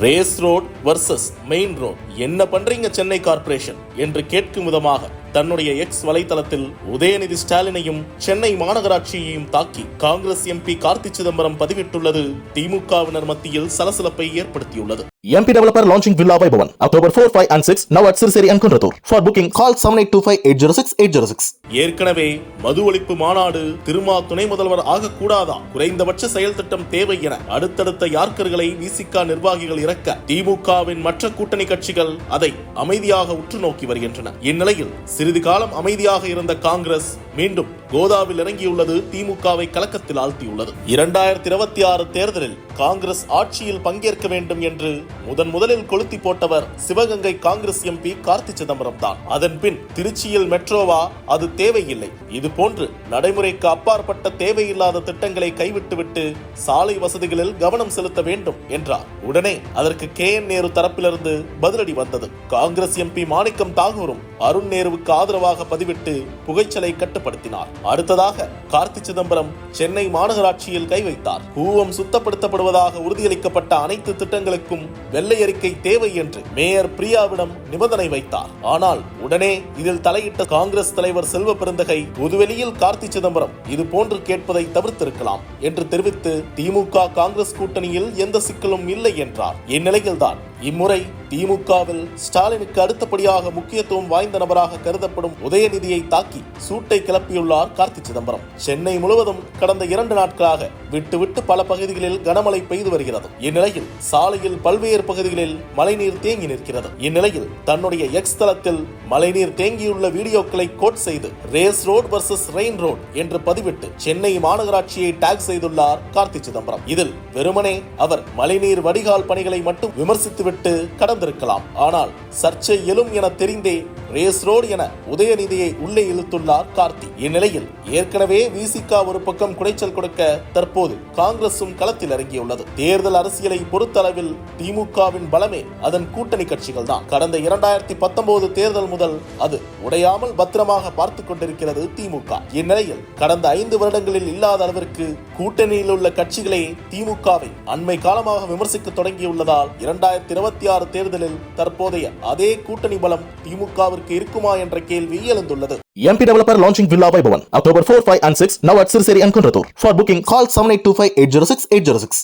Race road versus main road என்ன பண்றீங்க Chennai corporation? என்று கேட்கும் விதமாக தன்னுடைய எக்ஸ் வலைதளத்தில் உதயநிதி ஸ்டாலினையும் சென்னை மாநகராட்சியையும் தாக்கி காங்கிரஸ் எம்பி கார்த்தி சிதம்பரம் பதிவிட்டுள்ளது. திமுகவினர் மத்தியில் சலசலப்பை ஏற்படுத்தியுள்ளது. MP developer launching Villa Vaibhavan October 4, 5 and 6 now at Sirseri and Kundratur. For booking call 7825-806-806. ஏற்கனவே மது ஒழிப்பு மாநாடு திருமா துணை முதல்வர் ஆகக்கூடாதா குறைந்தபட்ச செயல் திட்டம் தேவை என அடுத்தடுத்த யார்க்கர்களை விசிக நிர்வாகிகள் இறக்க திமுகவின் மற்ற கூட்டணி கட்சிகள் அதை அமைதியாக உற்று நோக்கி வருகின்றன இந்நிலையில் சிறிது காலம் அமைதியாக இருந்த காங்கிரஸ் மீண்டும் கோதாவில் இறங்கியுள்ளது திமுகவை கலக்கத்தில் ஆழ்த்தியுள்ளது. இரண்டாயிரத்தி இருபத்தி ஆறு தேர்தலில் காங்கிரஸ் ஆட்சியில் பங்கேற்க வேண்டும் என்று முதன் முதலில் கொளுத்தி போட்டவர் சிவகங்கை காங்கிரஸ் எம்பி கார்த்தி சிதம்பரம் தான். அதன் பின் திருச்சியில் மெட்ரோவா? அது தேவையில்லை. இது போன்று நடைமுறைக்கு அப்பாற்பட்ட தேவையில்லாத திட்டங்களை கைவிட்டுவிட்டு சாலை வசதிகளில் கவனம் செலுத்த வேண்டும் என்றார். உடனே அதற்கு கே. என். நேரு தரப்பிலிருந்து பதிலடி வந்தது. காங்கிரஸ் எம்பி மாணிக்கம் தாகூரும் அருண் நேருவுக்கு ஆதரவாக பதிவிட்டு புகைச்சலை கட்டுப்படுத்தினார் அடுத்ததாக கார்த்தி சிதம்பரம் சென்னை மாநகராட்சியில் கை வைத்தார். கூவம் சுத்தப்படுத்தப்படுவதாக உறுதியளிக்கப்பட்ட அனைத்து திட்டங்களுக்கும் வெள்ளை அறிக்கை தேவை என்று மேயர் பிரியாவிடம் நிபந்தனை வைத்தார். ஆனால் உடனே இதில் தலையிட்ட காங்கிரஸ் தலைவர் செல்வ பெருந்தகை பொதுவெளியில் கார்த்தி சிதம்பரம் இது போன்று கேட்பதை தவிர்த்திருக்கலாம் என்று தெரிவித்து திமுக காங்கிரஸ் கூட்டணியில் எந்த சிக்கலும் இல்லை என்றார். இந்நிலையில்தான் இம்முறை திமுகவில் ஸ்டாலினுக்கு அடுத்தபடியாக முக்கியத்துவம் வாய்ந்த நபராக கருதப்படும் உதயநிதியை தாக்கி சூட்டை கிளப்பியுள்ளார் கார்த்தி சிதம்பரம். சென்னை முழுவதும் கடந்த இரண்டு நாட்களாக விட்டுவிட்டு பல பகுதிகளில் கனமழை பெய்து வருகிறது. இந்நிலையில் சாலையில் பல்வேறு பகுதிகளில் மழைநீர் தேங்கி நிற்கிறது. இந்நிலையில் தன்னுடைய எக்ஸ் தளத்தில் மழைநீர் தேங்கியுள்ள வீடியோக்களை கோட் செய்து race road versus rain road என்று பதிவிட்டு சென்னை மாநகராட்சியை டேக் செய்துள்ளார் கார்த்தி சிதம்பரம். இதில் வெறுமனே அவர் மழைநீர் வடிகால் பணிகளை மட்டும் விமர்சித்து விட்டு கடந்திருக்கலாம். ஆனால் சர்ச்சை எழும் என தெரிந்தே ரேஸ் ரோடு என உதயநிதியை உள்ளே இழுத்துள்ளார் கார்த்தி. இந்நிலையில் ஏற்கனவே விசிகா ஒரு பக்கம் குடைச்சல் கொடுக்க தற்போது காங்கிரசும் களத்தில் இறங்கியுள்ளது. தேர்தல் அரசியலை பொறுத்தளவில் திமுகவின் பலமே அதன் கூட்டணி கட்சிகள் தான் கடந்த இரண்டாயிரத்தி பத்தொன்பது தேர்தல் முதல் அது உடையாமல் பத்திரமாக பார்த்துக் கொண்டிருக்கிறது திமுக. இந்நிலையில் கடந்த ஐந்து வருடங்களில் இல்லாத அளவிற்கு கூட்டணியில் உள்ள கட்சிகளே திமுகவை அண்மை காலமாக விமர்சிக்க தொடங்கியுள்ளதால் இரண்டாயிரத்தி இருபத்தி ஆறு தேர்தலில் தற்போதைய அதே கூட்டணி பலம் திமுகவிற்கு அளவிற்கு இருக்குமா என்ற கேள்வி எழுந்துள்ளது MP developer launching villa by October four five and six now at Siruseri and Kundrathur for booking call seven eight two five eight zero six eight zero six